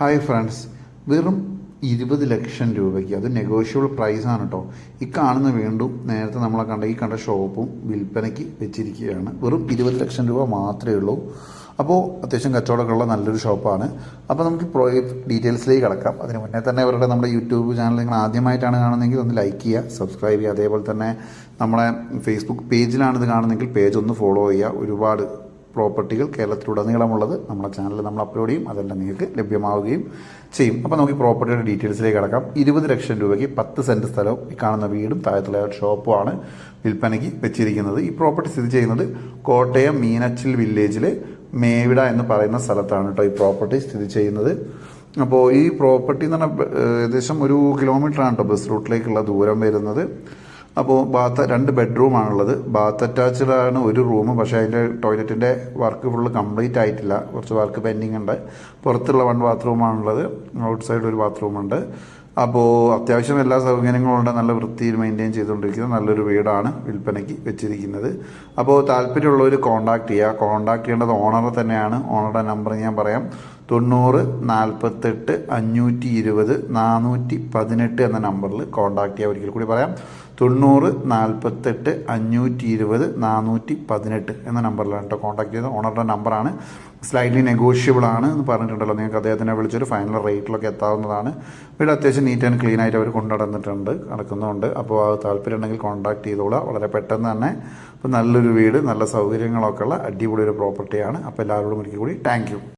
Hi friends വെറും ഇരുപത് ലക്ഷം രൂപയ്ക്ക് അത് നെഗോഷ്യബിൾ പ്രൈസാണ് കേട്ടോ ഈ കാണുന്ന വീണ്ടും നേരത്തെ നമ്മളെ കണ്ട ഈ കണ്ട ഷോപ്പും വിൽപ്പനയ്ക്ക് വെച്ചിരിക്കുകയാണ്. വെറും ഇരുപത് ലക്ഷം രൂപ മാത്രമേ ഉള്ളൂ. അപ്പോൾ അത്യാവശ്യം കച്ചവടമൊക്കെയുള്ള നല്ലൊരു ഷോപ്പാണ് അപ്പോൾ നമുക്ക് പ്രോ ഡീറ്റെയിൽസിലേക്ക് കിടക്കാം. അതിന് മുന്നേ തന്നെ അവരുടെ നമ്മുടെ യൂട്യൂബ് ചാനൽ നിങ്ങൾ ആദ്യമായിട്ടാണ് കാണുന്നതെങ്കിൽ ഒന്ന് ലൈക്ക് ചെയ്യുക സബ്സ്ക്രൈബ് ചെയ്യുക. അതേപോലെ തന്നെ നമ്മളെ ഫേസ്ബുക്ക് പേജിലാണ് ഇത് കാണുന്നതെങ്കിൽ പേജ് ഒന്ന് ഫോളോ ചെയ്യുക. ഒരുപാട് പ്രോപ്പർട്ടികൾ കേരളത്തിലുടനീളമുള്ളത് നമ്മുടെ ചാനലിൽ നമ്മൾ അപ്ലോഡ് ചെയ്യും അതെല്ലാം നിങ്ങൾക്ക് ലഭ്യമാവുകയും ചെയ്യും. അപ്പോൾ നമുക്ക് ഈ പ്രോപ്പർട്ടിയുടെ ഡീറ്റെയിൽസിലേക്ക് കിടക്കാം. ഇരുപത് ലക്ഷം രൂപയ്ക്ക് പത്ത് സെന്റ് സ്ഥലവും ഈ കാണുന്ന വീടും താഴത്തുള്ള ഷോപ്പുമാണ് വിൽപ്പനയ്ക്ക് വെച്ചിരിക്കുന്നത്. ഈ പ്രോപ്പർട്ടി സ്ഥിതി ചെയ്യുന്നത് കോട്ടയം മീനച്ചിൽ വില്ലേജിലെ മേവിട എന്ന് പറയുന്ന സ്ഥലത്താണ് കേട്ടോ ഈ പ്രോപ്പർട്ടി സ്ഥിതി ചെയ്യുന്നത്. അപ്പോൾ ഈ പ്രോപ്പർട്ടി എന്ന് പറഞ്ഞാൽ ഏകദേശം ഒരു കിലോമീറ്ററാണ് കേട്ടോ ബസ് റൂട്ടിലേക്കുള്ള ദൂരം വരുന്നത്. അപ്പോൾ ബാത്ത് രണ്ട് ബെഡ്റൂമാണുള്ളത് ബാത്ത് അറ്റാച്ച്ഡ് ആണ് ഒരു റൂം പക്ഷേ അതിന്റെ ടോയ്ലറ്റിന്റെ വർക്ക് ഫുള്ള് കംപ്ലീറ്റ് ആയിട്ടില്ല. കുറച്ച് വർക്ക് പെൻഡിങ് ഉണ്ട്. പുറത്തുള്ള വൺ ബാത്റൂമാണുള്ളത് ഔട്ട് സൈഡ് ഒരു ബാത്റൂമുണ്ട് അപ്പോൾ അത്യാവശ്യം എല്ലാ സൗകര്യങ്ങളും ഉണ്ട്. നല്ല വൃത്തിയിൽ മെയിന്റെയിൻ ചെയ്തുകൊണ്ടിരിക്കുന്ന നല്ലൊരു വീടാണ് വിൽപ്പനയ്ക്ക് വെച്ചിരിക്കുന്നത്. അപ്പോൾ താല്പര്യമുള്ളവർ കോൺടാക്ട് ചെയ്യുക. കോൺടാക്ട് ചെയ്യേണ്ടത് ഓണറെ തന്നെയാണ്. ഓണറുടെ നമ്പർ ഞാൻ പറയാം. തൊണ്ണൂറ് നാൽപ്പത്തെട്ട് അഞ്ഞൂറ്റി ഇരുപത് നാനൂറ്റി പതിനെട്ട് എന്ന നമ്പറിൽ കോൺടാക്ട് ചെയ്യാൻ ഒരിക്കൽ കൂടി പറയാം. തൊണ്ണൂറ് നാൽപ്പത്തെട്ട് അഞ്ഞൂറ്റി ഇരുപത് നാനൂറ്റി പതിനെട്ട് എന്ന നമ്പറിലാണ് കേട്ടോ കോൺടാക്ട് ചെയ്തത്. ഓണറുടെ നമ്പറാണ്. സ്ലൈറ്റ്ലി നെഗോഷ്യബിൾ ആണ് എന്ന് പറഞ്ഞിട്ടുണ്ടല്ലോ. നിങ്ങൾക്ക് അദ്ദേഹത്തിനെ വിളിച്ചൊരു ഫൈനൽ റേറ്റിലൊക്കെ എത്താവുന്നതാണ്. വീട് അത്യാവശ്യം നീറ്റ് ആൻഡ് ക്ലീൻ ആയിട്ട് അവർ കൊണ്ടുനടന്നിട്ടുണ്ട് നടക്കുന്നുണ്ട്. അപ്പോൾ അത് താല്പര്യം ഉണ്ടെങ്കിൽ കോൺടാക്ട് ചെയ്തോളാം. വളരെ പെട്ടെന്ന് തന്നെ. അപ്പോൾ നല്ലൊരു വീട് നല്ല സൗകര്യങ്ങളൊക്കെ ഉള്ള അടിപൊളി ഒരു പ്രോപ്പർട്ടിയാണ് അപ്പോൾ എല്ലാവരോടും ഒരിക്കൽ കൂടി താങ്ക്